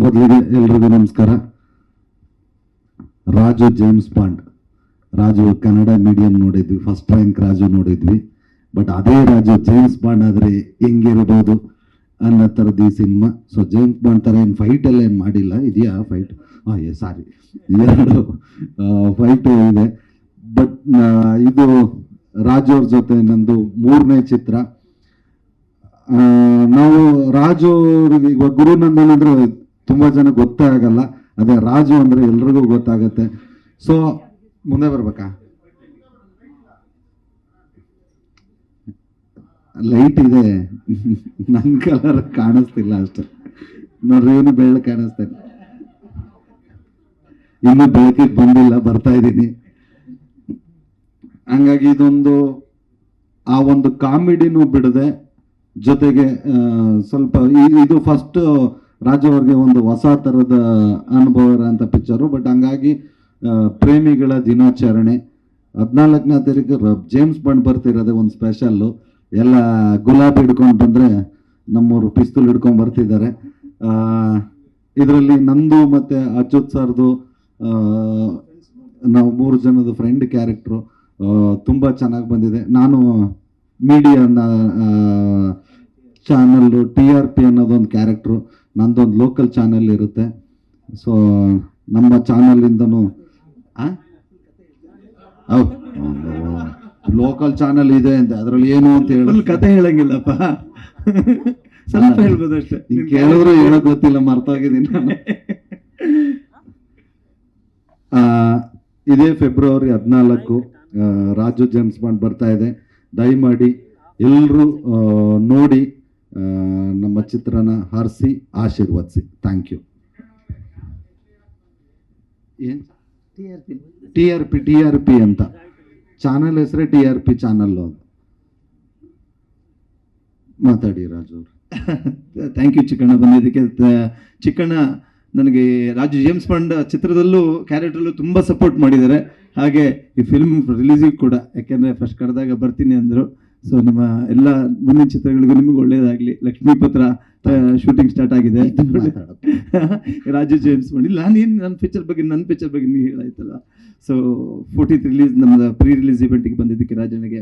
ಮೊದಲಿಗೆ ಎಲ್ರಿಗೂ ನಮಸ್ಕಾರ. Raju James Bond Raju Kannada medium ನೋಡಿದ್ವಿ ಫಸ್ಟ್ ರ್ಯಾಂಕ್ ರಾಜು ನೋಡಿದ್ವಿ. ಬಟ್ ಅದೇ ರಾಜು ಜೇಮ್ಸ್ ಬಾಂಡ್ ಆದರೆ ಹೆಂಗಿರ್ಬೋದು ಅನ್ನೋ ಥರದ್ದು ಈ ಸಿನಿಮಾ. ಸೊ ಜೇಮ್ಸ್ ಬಾಂಡ್ ಥರ ಏನು ಫೈಟ್ ಎಲ್ಲ ಏನು ಮಾಡಿಲ್ಲ, ಇದೆಯಾ ಫೈಟ್ ಹಾಂ ಏ ಸಾರಿ ಎರಡು ಫೈಟು ಇದೆ. ಬಟ್ ಇದು ರಾಜು ಅವ್ರ ಜೊತೆ ನಂದು ಮೂರನೇ ಚಿತ್ರ. ನಾವು ರಾಜು ಅವ್ರಿಗೆ ಇವಾಗ ಗುರುನಂದನ್ ತುಂಬ ತುಂಬಾ ಜನ ಗೊತ್ತೇ ಆಗಲ್ಲ. ಅದೇ ರಾಜು ಅಂದ್ರೆ ಎಲ್ರಿಗೂ ಗೊತ್ತಾಗತ್ತೆ. ಸೊ ಮುಂದೆ ಬರಬೇಕಾ? ಲೈಟ್ ಇದೆ. ನನ್ನ ಕಲರ್ ಕಾಣಿಸ್ತಿಲ್ಲ ಅಷ್ಟೆ. ನೋಡ್ರಿ, ಏನು ಬೆಳ್ಳ ಕಾಣಿಸ್ತೇನೆ ಇನ್ನು ಬೆಳಕಿಗೆ ಬಂದಿಲ್ಲ, ಬರ್ತಾ ಇದ್ದೀನಿ. ಹಂಗಾಗಿ ಇದೊಂದು, ಆ ಒಂದು ಕಾಮಿಡಿನೂ ಬಿಡದೆ ಜೊತೆಗೆ ಸ್ವಲ್ಪ ಇದು ಫಸ್ಟ್ ರಾಜು ಒಂದು ಹೊಸ ಥರದ ಅನುಭವ ಇರೋಂಥ ಪಿಕ್ಚರು ಬಟ್ ಹಂಗಾಗಿ ಪ್ರೇಮಿಗಳ ದಿನಾಚರಣೆ. ಹದಿನಾಲ್ಕನೇ ತಾರೀಕು ಜೇಮ್ಸ್ ಬಂಡ್ ಬರ್ತಿರೋದೇ ಒಂದು ಸ್ಪೆಷಲ್ಲು ಎಲ್ಲ ಗುಲಾಬಿ ಹಿಡ್ಕೊಂಡು ಬಂದರೆ ನಮ್ಮವರು ಪಿಸ್ತೂಲ್ ಹಿಡ್ಕೊಂಡು ಬರ್ತಿದ್ದಾರೆ. ಇದರಲ್ಲಿ ನಂದು ಮತ್ತು ಅಚ್ಯುತ್ ಸರ್ದು ನಾವು ಮೂರು ಜನದ ಫ್ರೆಂಡ್ ಕ್ಯಾರೆಕ್ಟ್ರು ತುಂಬ ಚೆನ್ನಾಗಿ ಬಂದಿದೆ. ನಾನು ಮೀಡಿಯಾನ ಚಾನಲ್ಲು ಟಿ ಆರ್ ಪಿ ಅನ್ನೋದೊಂದು ಕ್ಯಾರೆಕ್ಟ್ರು ನಂದೊಂದು ಲೋಕಲ್ ಚಾನಲ್ ಇರುತ್ತೆ. ಸೊ ನಮ್ಮ ಚಾನಲಿಂದನೂ ಲೋಕಲ್ ಚಾನಲ್ ಇದೆ ಅಂತ ಅದರಲ್ಲಿ ಏನು ಅಂತ ಹೇಳಿ. ಕತೆ ಹೇಳಂಗಿಲ್ಲಪ್ಪ. ಸ್ವಲ್ಪ ಹೇಳ್ಬೋದು ಅಷ್ಟೇ. ಕೇಳಿದ್ರು ಹೇಳಕ್ ಗೊತ್ತಿಲ್ಲ ಮರ್ತಾಗಿದ್ದೀನಿ ನಾನು. ಇದೇ ಫೆಬ್ರವರಿ ಹದಿನಾಲ್ಕು ರಾಜು ಜೇಮ್ಸ್ ಬಾಂಡ್ ಬರ್ತಾ ಇದೆ. ದಯಮಾಡಿ ಎಲ್ಲರೂ ನೋಡಿ. ನಮ್ಮ ಚಿತ್ರನ ಹರಿಸಿ ಆಶೀರ್ವದಿಸಿ. ಥ್ಯಾಂಕ್ ಯು ಏನು? T R P. T R P ಅಂತ. ಚಾನಲ್ ಹೆಸರೇ ಟಿ ಆರ್ ಪಿ ಚಾನಲ್ಲು ಅದು. ಮಾತಾಡಿ ರಾಜು ಅವರು. Thank you Chikkanna. ಬಂದಿದ್ದಕ್ಕೆ ಚಿಕ್ಕಣ್ಣ ನನಗೆ ರಾಜು ಜೇಮ್ಸ್ ಬಾಂಡ್ ಚಿತ್ರದಲ್ಲೂ ಕ್ಯಾರೆಕ್ಟ್ರಲ್ಲೂ ತುಂಬ ಸಪೋರ್ಟ್ ಮಾಡಿದ್ದಾರೆ. ಹಾಗೆ ಈ ಫಿಲ್ಮ್ ರಿಲೀಸಿಗೆ ಕೂಡ ಯಾಕೆಂದರೆ ಫಸ್ಟ್ ಕರೆದಾಗ ಬರ್ತೀನಿ ಅಂದರು. ಸೊ ನಮ್ಮ ಎಲ್ಲ ಮುಂದಿನ ಚಿತ್ರಗಳಿಗೂ ನಿಮಗೆ ಒಳ್ಳೇದಾಗ್ಲಿ ಲಕ್ಷ್ಮೀ ಪತ್ರ ಶೂಟಿಂಗ್ ಸ್ಟಾರ್ಟ್ ಆಗಿದೆ. ರಾಜು ಜೇಮ್ಸ್ ಮಾಡಿ ನಾನೇನು ನಾನು ಏನು ನನ್ನ ಪಿಕ್ಚರ್ ಬಗ್ಗೆ ನನ್ನ ಪಿಕ್ಚರ್ ಬಗ್ಗೆ ನೀವು ಹೇಳಾಯ್ತಲ್ಲ. ಸೊ ಫೋರ್ಟೀತ್ ರಿಲೀಸ್ ನಮ್ಮ ಪ್ರೀ ರಿಲೀಸ್ ಇವೆಂಟಿಗೆ ಬಂದಿದ್ದಕ್ಕೆ ರಾಜನಿಗೆ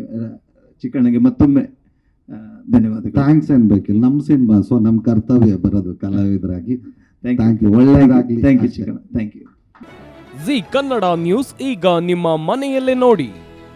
ಚಿಕ್ಕಣ್ಣಗೆ ಮತ್ತೊಮ್ಮೆ ಧನ್ಯವಾದ ಧನ್ಯವಾದಗಳು. ಥ್ಯಾಂಕ್ಸ್ ಅನ್ಬೇಕಿಲ್ಲ ನಮ್ಮ ಸಿನಿಮಾ ಸೊ ನಮ್ಮ ಕರ್ತವ್ಯ ಬರೋದು ಕಲಾವಿದರಾಗಿ. ಥ್ಯಾಂಕ್ ಯು ಒಳ್ಳೆಯದಾಗಲಿ thank you. Chikkanna. Thank you Zee Kannada news ಈಗ ನಿಮ್ಮ ಮನೆಯಲ್ಲೇ ನೋಡಿ.